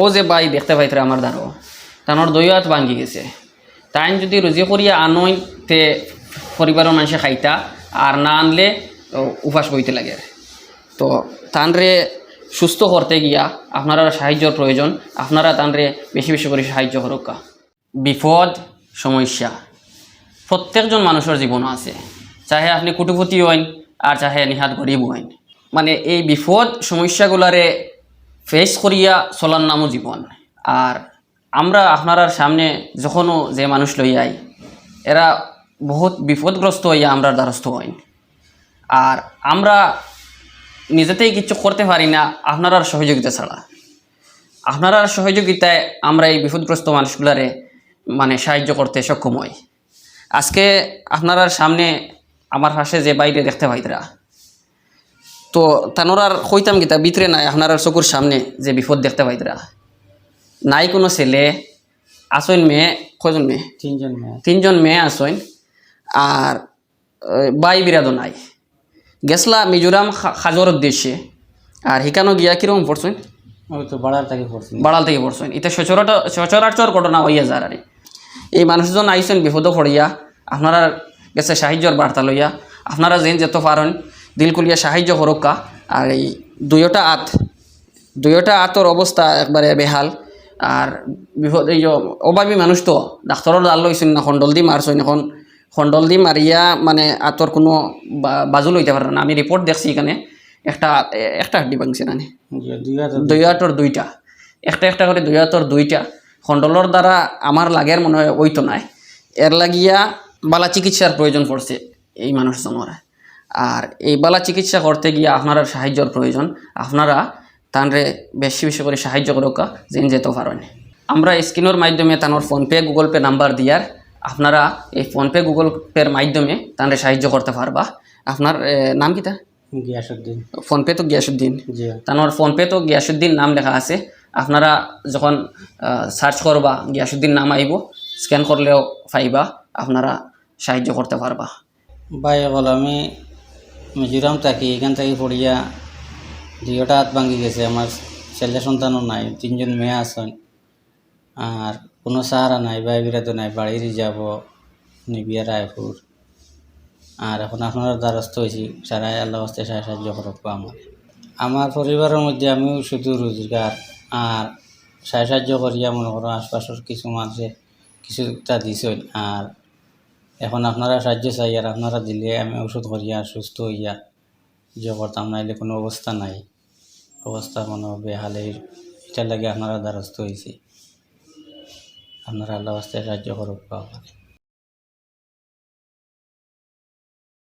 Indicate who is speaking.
Speaker 1: ও যে বাই দেখতে পাইতরে আমার দ্বারো তানোর দই হাত ভাঙ্গি গেছে। তাই যদি রুজি করিয়া আনই তে পরিবারের মানুষে খাইতা, আর না আনলে উপাস বইতে লাগে। তো তানরে সুস্থ করতে গিয়া আপনারা সাহায্যর প্রয়োজন, আপনারা তানরে বেশি বেশি করে সাহায্য করুকা। বিপদ সমস্যা। প্রত্যেকজন মানুষের জীবন আছে। চাহে আপনি কুটুপতি হইন, আর চাহে নিহাত গরিব হইন। মানে এই বিপদ সমস্যাগুলারে ফেস করিয়া চলার নামও জীবন। আর আমরা আপনার সামনে যখনও যে মানুষ লই লইয়াই এরা বহুত বিপদগ্রস্ত হইয়া আমরা দ্বারস্থ হইন আর আমরা নিজেতেই কিছু করতে পারি না আপনার সহযোগিতা ছাড়া। আপনার সহযোগিতায় আমরা এই বিপদগ্রস্ত মানুষগুলারে মানে সাহায্য করতে সক্ষম হই। আজকে আপনার সামনে আমার পাশে যে বাইরে দেখতে পাইতরা তো তানোরার কইতাম গীতা ভিতরে নাই আপনার চকুর সামনে যে বিপদ দেখতে পাইতরা নাই কোনো ছেলে আসইন মেয়ে কজন মেয়ে?
Speaker 2: তিনজন মেয়ে।
Speaker 1: তিনজন মেয়ে আসইন আর বাই বিরাদও নাই। গেছলা মিজোরাম খাজর উদ্দেশ্যে। আর হিকানো গিয়া কীরকম পড়ছেন
Speaker 2: তো থেকে পড়ছি
Speaker 1: বাড়াল থেকে পড়ছেন এটা সচরাচর সচরাচর ঘটনা হইয়া যার আর। এই মানুষজন আইসেন বিপদ পড়িয়া আপনারা গেছে সাহায্যর বার্তা লইয়া আপনারা যেন যেত পারেন দিল করিয়া সাহায্য করুকা আর এই দুয়োটা আত দুয়োটা আতর অবস্থা একবারে বেহাল। আর বিপদ এই অভাবী মানুষ তো ডাক্তরের দাল লইছেন না খন্ডল দি মারছেন এখন খন্ডল দি মারিয়া মানে আতর কোনো বাজু লইতে পারে না আমি রিপোর্ট দেখছি এখানে একটা একটা হাড্ডি ভাঙছে না
Speaker 2: দুই
Speaker 1: হাতর দুইটা। একটা একটা করে দুই হাতর দুইটা। খণ্ডলর দ্বারা আমার লাগের মনে হয় ওই তো নাই এর লাগিয়া বালা চিকিৎসার প্রয়োজন পড়ছে এই মানুষজনের আর এই বালা চিকিৎসা করতে গিয়ে আপনারা সাহায্যর প্রয়োজন। আপনারা তানরে বেশি বেশি করে সাহায্য করুকা যেন যেতে পারেন। আমরা স্ক্রিনের মাধ্যমে তানোর ফোনপে গুগল পে নাম্বার দিয়ার আপনারা এই ফোনপে গুগল পের মাধ্যমে তানরে সাহায্য করতে পারবা। আপনার নাম কি তা
Speaker 2: গিয়াসুদ্দিন।
Speaker 1: ফোনপে তো গিয়াসুদ্দিন। তানোর ফোনপে তো গিয়াসুদ্দিন নাম লেখা আছে। আপনারা যখন সার্চ করবা গিয়াসুদ্দিন নাম আইব স্ক্যান করলেও পাইবা আপনারা সাহায্য করতে পারবা।
Speaker 2: ভাই বল আমি মিজোরাম থাকি, এখান থেকে পড়িয়া দুইটা হাত ভাঙি গেছে। আমার ছেলে সন্তানও নাই, তিনজন মেয়ে আছেন আর কোনো সাহারা নাই, ভাই বিরাতো নাই বাড়ির যাব নিবিয়া রায়পুর। আর এখন আপনারা দ্বারস্থ হয়েছি, সারাই আল্লাহ হস্তে সাহায্য করব আমার। আমার পরিবারের মধ্যে আমিও শুধু রোজগার আর সাহায্য করিয়া মনে করো, আশপাশের কিছু মানুষে কিছুটা দিছেন। আর এখন আপনারা সাহায্য চাই আর আপনারা দিলে আমি ওষুধ করিয়া সুস্থ হইয়া যে করতাম নাইলে কোনো অবস্থা নাই। অবস্থা কোনো বেহালে এটার লাগে আপনারা দ্বারস্থ হয়েছি আপনারা আল্লাহ সাহায্য করুক, পাওয়া